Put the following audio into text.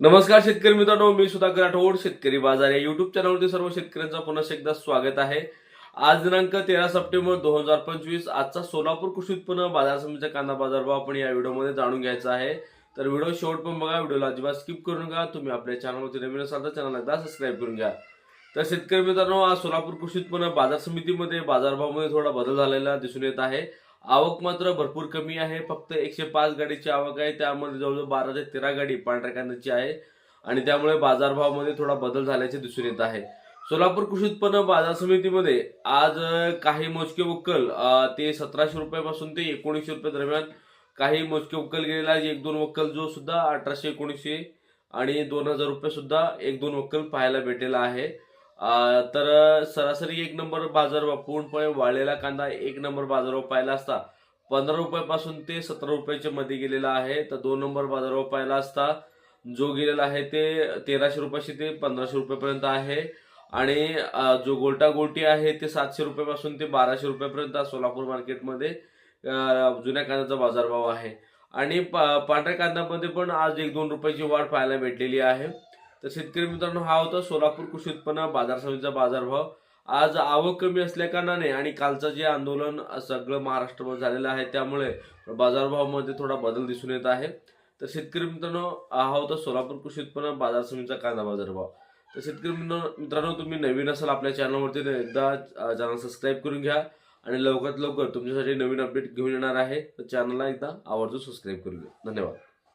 नमस्कार शेतकरी मित्रांनो मी सुधाकर राठोड शेतकरी बाजार या युट्यूब चॅनलवरती सर्व शेतकऱ्यांचं पुन्हा एकदा स्वागत आहे. आज दिनांक तेरा सप्टेंबर दोन हजार पंचवीस आजचा सोलापूर कृषी उत्पन्न बाजार समितीचा कांदा बाजार भाव आपण या व्हिडिओमध्ये जाणून घ्यायचा आहे. तर व्हिडिओ शेवट पण बघा व्हिडिओला अजिबात स्किप करून घ्या तुम्ही आपल्या चॅनलवरती नवीन असाल तर चॅनल एकदा सबस्क्राईब करून घ्या. तर शेतकरी मित्रांनो आज सोलापूर कृषी उत्पन्न बाजार समितीमध्ये बाजारभावामध्ये थोडा बदल झालेला दिसून येत आहे. आवक मात्र भरपूर कमी आहे. फक्त एकशे पाच गाडीची आवक आहे. त्यामध्ये जवळजवळ बारा ते तेरा गाडी पांढऱ्या कांद्याची आहे. आणि त्यामुळे बाजारभावामध्ये थोडा बदल झाल्याचे दिसून येत आहे. सोलापूर कृषी उत्पन्न बाजार समितीमध्ये आज काही मोजके वक्कल ते सतराशे रुपयापासून ते एकोणीसशे रुपये दरम्यान काही मोजके वक्कल गेलेला आहे. एक दोन वक्कल जो सुद्धा अठराशे एकोणीसशे आणि दोन हजार रुपये सुद्धा एक दोन वक्कल पाहायला भेटलेला आहे. तर सरासरी एक नंबर बाजारभाव पूर्णपणे वाळलेला कांदा एक नंबर बाजारभाव पाहिला असता. पंधरा रुपयापासून ते सतरा रुपयाच्या मध्ये गेलेला आहे. तर दोन नंबर बाजारभाव पाहिला असता. जो गेलेला आहे ते तेराशे रुपयाशी ते पंधराशे रुपयापर्यंत आहे. आणि जो गोल्टा गोल्टी आहे ते सातशे रुपयापासून ते बाराशे रुपयापर्यंत सोलापूर मार्केटमध्ये जुन्या कांद्याचा बाजारभाव आहे. आणि पा- पांढऱ्या कांद्यामध्ये पण आज एक दोन रुपयाची वाढ पाहायला भेटलेली आहे. तर शेतकरी मित्रांनो हा होता सोलापूर कृषी उत्पन्न बाजार समितीचा बाजारभाव. आज आवक कमी असल्याकारणाने आणि कालचं जे आंदोलन सगळं महाराष्ट्रभर झालेलं आहे त्यामुळे बाजारभावामध्ये थोडा बदल दिसून येत आहे. तर शेतकरी मित्रांनो हा होता सोलापूर कृषी उत्पन्न बाजार समितीचा कांदा बाजारभाव. तर शेतकरी मित्रांनो मित्रांनो तुम्ही नवीन असाल आपल्या चॅनलवरती तर एकदा चॅनल सबस्क्राईब करून घ्या आणि लवकरात लवकर तुमच्यासाठी नवीन अपडेट घेऊन येणार आहे. तर चॅनलला एकदा आवर्जून सबस्क्राईब करून घ्या. धन्यवाद.